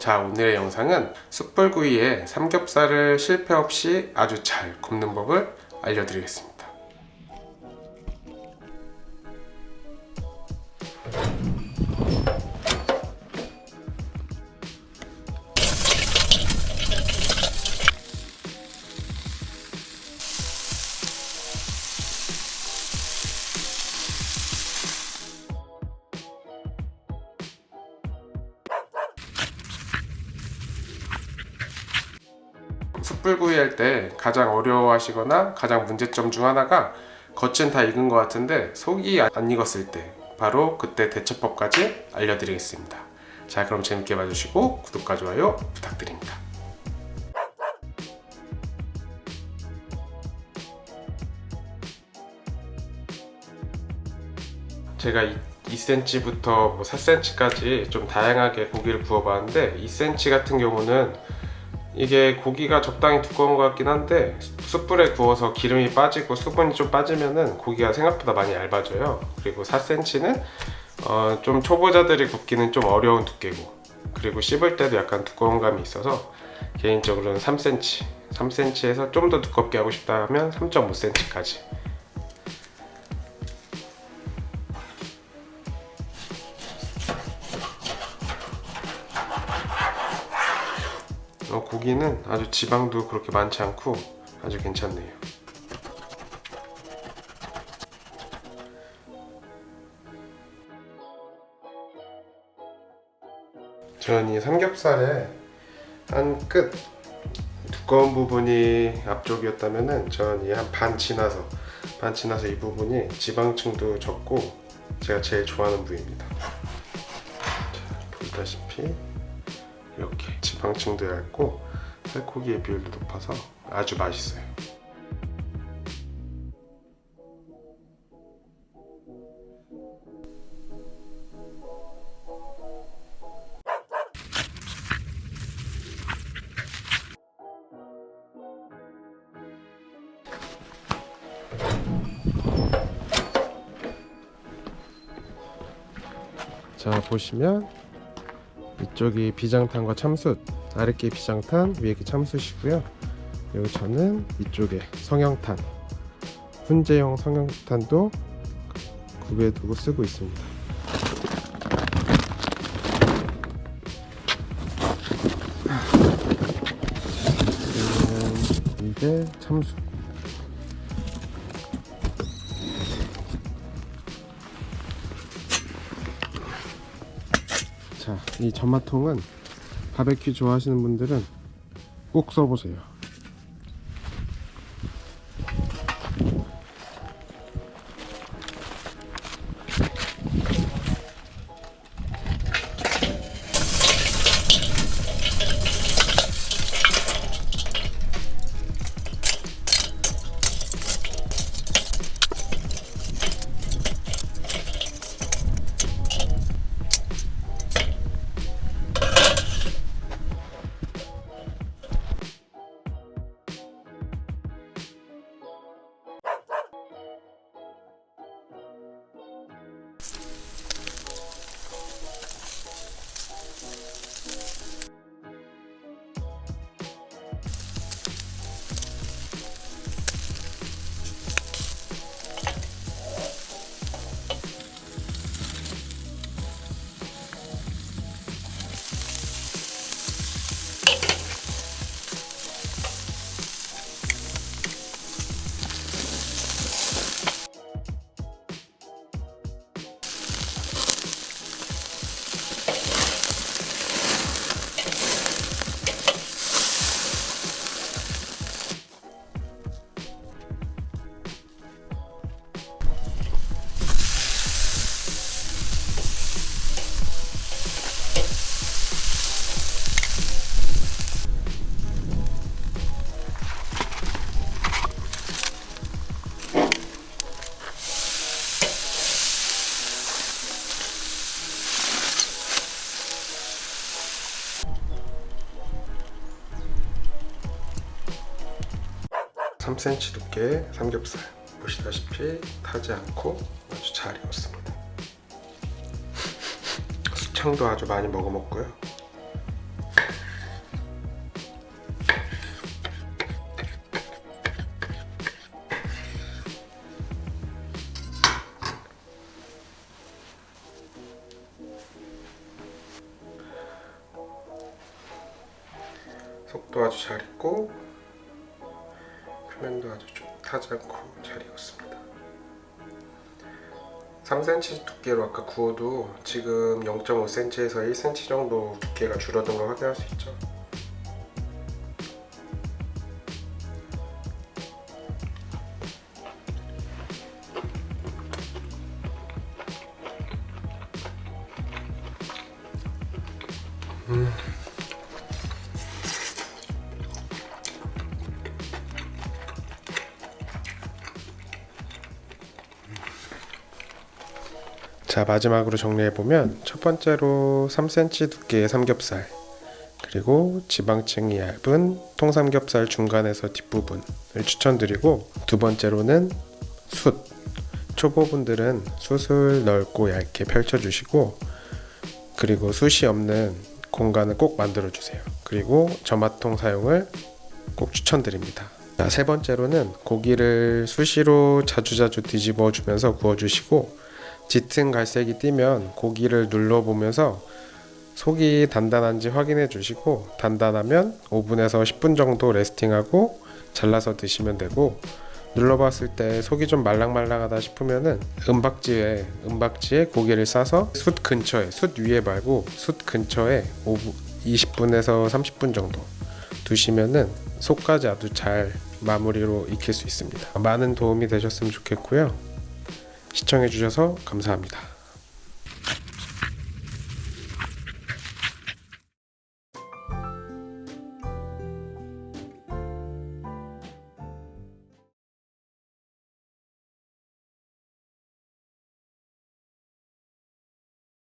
자 오늘의 영상은 숯불구이에 삼겹살을 실패 없이 아주 잘 굽는 법을 알려드리겠습니다. 숯불구이 할 때 가장 어려워하시거나 가장 문제점 중 하나가 겉은 다 익은 것 같은데 속이 안 익었을 때 바로 그때 대처법까지 알려드리겠습니다. 자 그럼 재밌게 봐주시고 구독과 좋아요 부탁드립니다. 제가 2cm부터 뭐 4cm까지 좀 다양하게 고기를 구워봤는데 2cm 같은 경우는 이게 고기가 적당히 두꺼운 것 같긴 한데 숯불에 구워서 기름이 빠지고 수분이 좀 빠지면은 고기가 생각보다 많이 얇아져요. 그리고 4cm는 어, 좀 초보자들이 굽기는 좀 어려운 두께고 그리고 씹을 때도 약간 두꺼운 감이 있어서 개인적으로는 3cm, 3cm에서 좀 더 두껍게 하고 싶다 하면 3.5cm까지 어, 고기는 아주 지방도 그렇게 많지 않고 아주 괜찮네요. 저는 이 삼겹살에 한끝 두꺼운 부분이 앞쪽이었다면은 저는 이 한 반 지나서 반 지나서 이 부분이 지방층도 적고 제가 제일 좋아하는 부위입니다. 자, 보다시피 이렇게 지방층도 얇고 살코기의 비율도 높아서 아주 맛있어요. 자 보시면 이쪽이 비장탄과 참숯 아랫게 비장탄 위에 게 참숯이고요. 그리고 저는 이쪽에 성형탄 훈제형 성형탄도 구비해 두고 쓰고 있습니다. 이게 참숯 이 전마통은 바베큐 좋아하시는 분들은 꼭 써보세요. 3cm 두께의 삼겹살. 보시다시피 타지 않고 아주 잘 익었습니다. 수창도 아주 많이 먹어먹고요. 속도 아주 잘 있고 표면도 아주 좀 타지 않고 잘 익었습니다. 3cm 두께로 아까 구워도 지금 0.5cm에서 1cm 정도 두께가 줄어든 걸 확인할 수 있죠. 자 마지막으로 정리해 보면 첫 번째로 3cm 두께의 삼겹살 그리고 지방층이 얇은 통삼겹살 중간에서 뒷부분을 추천드리고 두 번째로는 숯. 초보분들은 숯을 넓고 얇게 펼쳐주시고 그리고 숯이 없는 공간을 꼭 만들어 주세요. 그리고 저마통 사용을 꼭 추천드립니다. 자, 세 번째로는 고기를 수시로 자주자주 뒤집어 주면서 구워 주시고 짙은 갈색이 띄면 고기를 눌러보면서 속이 단단한지 확인해 주시고 단단하면 5분에서 10분 정도 레스팅하고 잘라서 드시면 되고 눌러봤을 때 속이 좀 말랑말랑하다 싶으면은 은박지에 은박지에 고기를 싸서 숯 근처에 숯 위에 말고 숯 근처에 5분, 20분에서 30분 정도 두시면은 속까지 아주 잘 마무리로 익힐 수 있습니다. 많은 도움이 되셨으면 좋겠고요. 시청해주셔서 감사합니다.